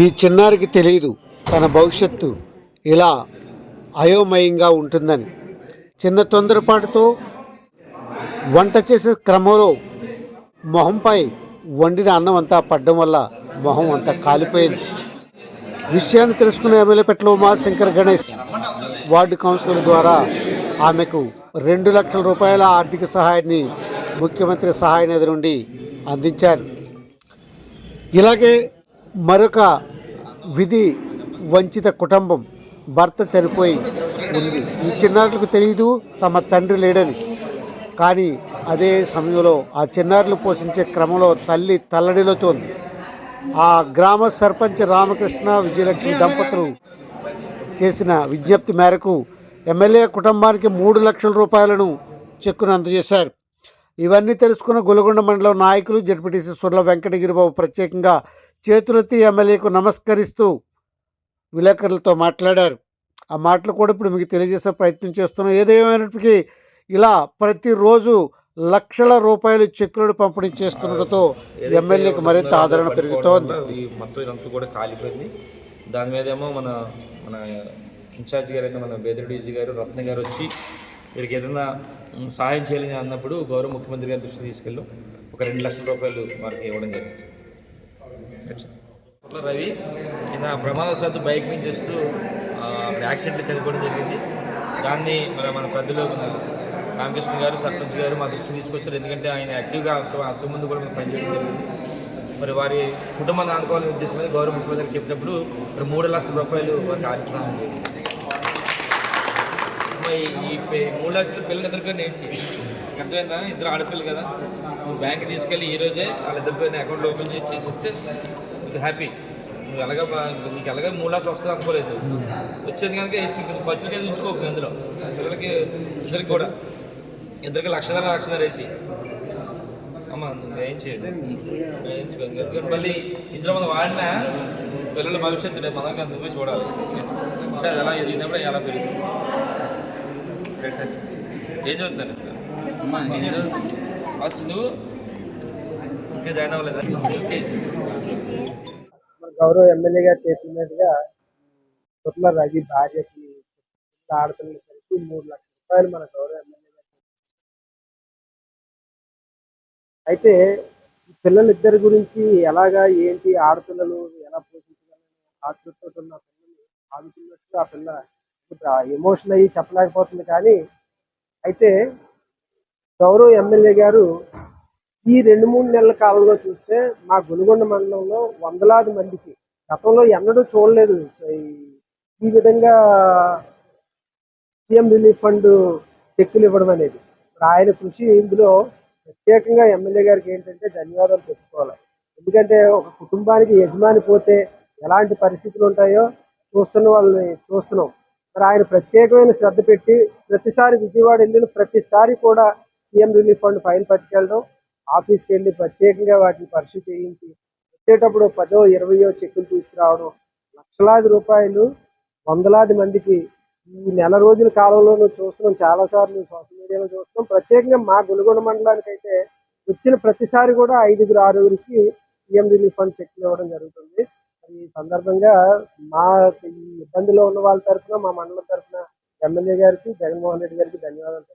ఈ చిన్నారికి తెలియదు తన భవిష్యత్తు ఇలా అయోమయంగా ఉంటుందని. చిన్న తొందరపాటుతో వంట చేసే క్రమంలో మొహంపై వండిన అన్నం అంతా పడ్డం వల్ల మొహం అంతా కాలిపోయింది. విషయాన్ని తెలుసుకున్న మా శంకర గణేష్ వార్డు కౌన్సిలర్ ద్వారా ఆమెకు రెండు లక్షల రూపాయల ఆర్థిక సహాయాన్ని ముఖ్యమంత్రి సహాయ నిధి నుండి అందించారు. ఇలాగే మరొక విధి వంచిత కుటుంబం భర్త చనిపోయి ఉంది. ఈ చిన్నారులకు తెలియదు తమ తండ్రి లేడని. కానీ అదే సమయంలో ఆ చిన్నారులు పోషించే క్రమంలో తల్లి తల్లడిల్లుతోంది. ఆ గ్రామ సర్పంచ్ రామకృష్ణ విజయలక్ష్మి దంపతులు చేసిన విజ్ఞప్తి మేరకు ఎమ్మెల్యే కుటుంబానికి మూడు లక్షల రూపాయలను చెక్కును అందజేశారు. ఇవన్నీ తెలుసుకున్న గొలగొండ మండలం నాయకులు జడ్పీటీసీ సుర్ల వెంకటగిరిబాబు ప్రత్యేకంగా చేతులెత్తి ఎమ్మెల్యేకు నమస్కరిస్తూ విలేకరులతో మాట్లాడారు. ఆ మాటలు కూడా ఇప్పుడు మీకు తెలియజేసే ప్రయత్నం చేస్తున్నాం. ఏదేమైనప్పటికీ ఇలా ప్రతిరోజు లక్షల రూపాయలు చెక్కులను పంపిణీ చేస్తుండటంతో ఎమ్మెల్యేకి మరింత ఆదరణ పెరుగుతోంది. మొత్తం ఇదంతా కూడా కాలిపోయింది. దాని మీద ఏమో మన మన ఇన్ఛార్జ్ గారు అయితే మన బేదరుడీజీ గారు రత్న గారు వచ్చి వీరికి ఏదైనా సహాయం చేయాలని అన్నప్పుడు గౌరవ ముఖ్యమంత్రి గారి దృష్టి తీసుకెళ్ళి. ఒక రెండు లక్షల రూపాయలు వారికి ఇవ్వడం జరిగింది. రవి. నిన్న ప్రమాదవశాత్తు బైక్ మీద చేస్తూ అక్కడ యాక్సిడెంట్లో చనిపోవడం జరిగింది. దాన్ని మన మన పెద్దలు రామకృష్ణ గారు సర్పంచ్ గారు మా దృష్టి తీసుకొచ్చారు. ఎందుకంటే ఆయన యాక్టివ్గా అంత అంతకుముందు కూడా మేము పనిచేయడం జరిగింది. మరి వారి కుటుంబాన్ని ఆదుకోవాలనే ఉద్దేశం మీద గౌరవ ముఖ్యమంత్రికి చెప్పినప్పుడు మరి మూడు లక్షల రూపాయలు వారికి ఆర్థిక సహాయం మరి మూడు లక్షల పిల్లలు ఇద్దరికైనా వేసి. అర్థమైందా? ఇద్దరు ఆడపిల్లలు కదా. బ్యాంక్ తీసుకెళ్ళి ఈ రోజే వాళ్ళిద్దరి పైన అకౌంట్ ఓపెన్ చేసి చేసిస్తే నీకు హ్యాపీ నువ్వు ఎలాగ నీకు ఎలాగ మూడు లక్షలు వస్తుంది అనుకోలేదు. వచ్చేది కనుక వేసి నీకు ఖర్చులకి అది ఉంచుకోకు అందులో పిల్లలకి ఇద్దరికి కూడా. ఇద్దరికి లక్షన్నర లక్షన్నర వేసి. అమ్మ నువ్వు ఏం చేయండి వేయించుకోండి మళ్ళీ ఇందులో మనం వాడిన పిల్లల భవిష్యత్తు మనం మనకి నువ్వే చూడాలి. అంటే అది ఎలా ఇది ఎలా పెరుగుతుంది ఏం చదువుతున్నారు? ఫస్ట్ నువ్వు ఇంకా జాయిన్ అవ్వలేదా? గౌరవ ఎమ్మెల్యే గారి మీదుగా చుట్ల రవి భార్యకి ఆడపిల్లలు కలిపి మూడు లక్షల రూపాయలు మన గౌరవ ఎమ్మెల్యే గారు అయితే ఈ పిల్లలిద్దరి గురించి ఎలాగా ఏంటి ఆడపిల్లలు ఎలా పోషించాలని ఆతృతతో ఉన్న పిల్లలు ఆడుతున్నట్టు ఆ పిల్ల ఎమోషన్ అయ్యి చెప్పలేకపోతుంది కానీ అయితే గౌరవ ఎమ్మెల్యే గారు ఈ రెండు మూడు నెలల కాలంలో చూస్తే మా గునుగొండ మండలంలో వందలాది మందికి గతంలో ఎన్నడూ చూడలేదు. ఈ- ఈ విధంగా సీఎం రిలీఫ్ ఫండ్ చెక్కులు ఇవ్వడం అనేది. ఇప్పుడు ఆయన కృషి ఇందులో ప్రత్యేకంగా ఎమ్మెల్యే గారికి ఏంటంటే ధన్యవాదాలు చెప్పుకోవాలి. ఎందుకంటే ఒక కుటుంబానికి యజమాని పోతే ఎలాంటి పరిస్థితులు ఉంటాయో చూస్తున్న వాళ్ళని చూస్తున్నాం. మరి ఆయన ప్రత్యేకమైన శ్రద్ధ పెట్టి ప్రతిసారి విజయవాడ వెళ్ళిన ప్రతిసారి కూడా సీఎం రిలీఫ్ ఫండ్ ఫైల్ పట్టుకెళ్ళడం ఆఫీస్కి వెళ్ళి ప్రత్యేకంగా వాటిని పరిశీలి చేయించి వచ్చేటప్పుడు పదో ఇరవయో చెక్కులు తీసుకురావడం లక్షలాది రూపాయలు వందలాది మందికి ఈ నెల రోజుల కాలంలో చూస్తున్నాం. చాలా సార్లు సోషల్ మీడియాలో చూస్తున్నాం. ప్రత్యేకంగా మా గులగొండ మండలానికి అయితే వచ్చిన ప్రతిసారి కూడా ఐదుగురు ఆరుగురికి సీఎం రిలీఫ్ ఫండ్ చెక్లు ఇవ్వడం జరుగుతుంది. సందర్భంగా మా ఇబ్బందిలో ఉన్న వాళ్ళ తరఫున మా మండలం తరఫున ఎమ్మెల్యే గారికి జగన్మోహన్ రెడ్డి గారికి ధన్యవాదాలు